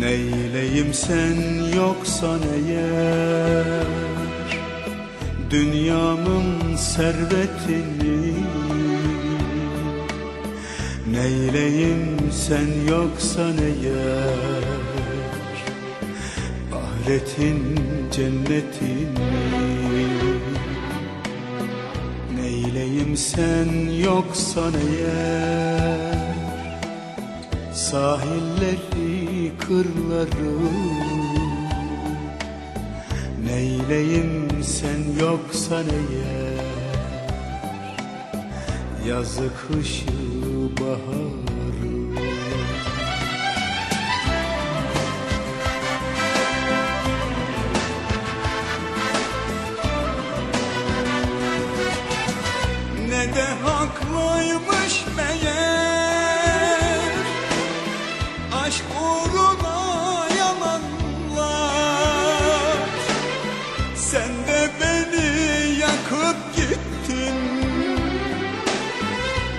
Neyleyim sen yoksan eğer Dünyamın servetini. Neyleyim sen yoksan eğer Ahiretin cennetini. Neyleyim sen yoksan eğer Sahilleri, kırları Neyleyim sen yoksan eğer Yazı, kışı, baharı. Ne de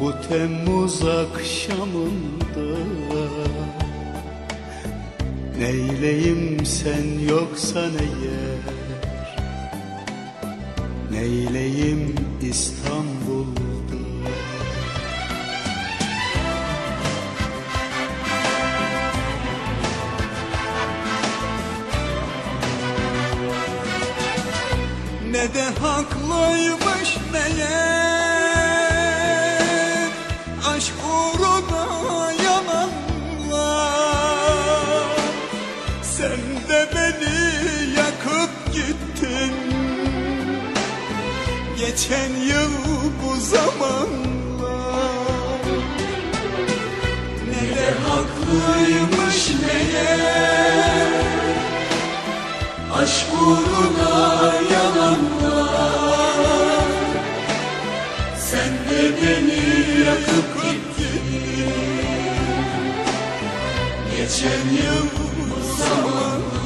bu Temmuz akşamında Neyleyim sen yoksan eğer Neyleyim İstanbul'da? Ne de haklıymış Geçen yıl bu zamanlar Ne de haklıymış meğer Aşk uğruna yalanlar. Sen de beni yakıp gittin. Geçen yıl bu zaman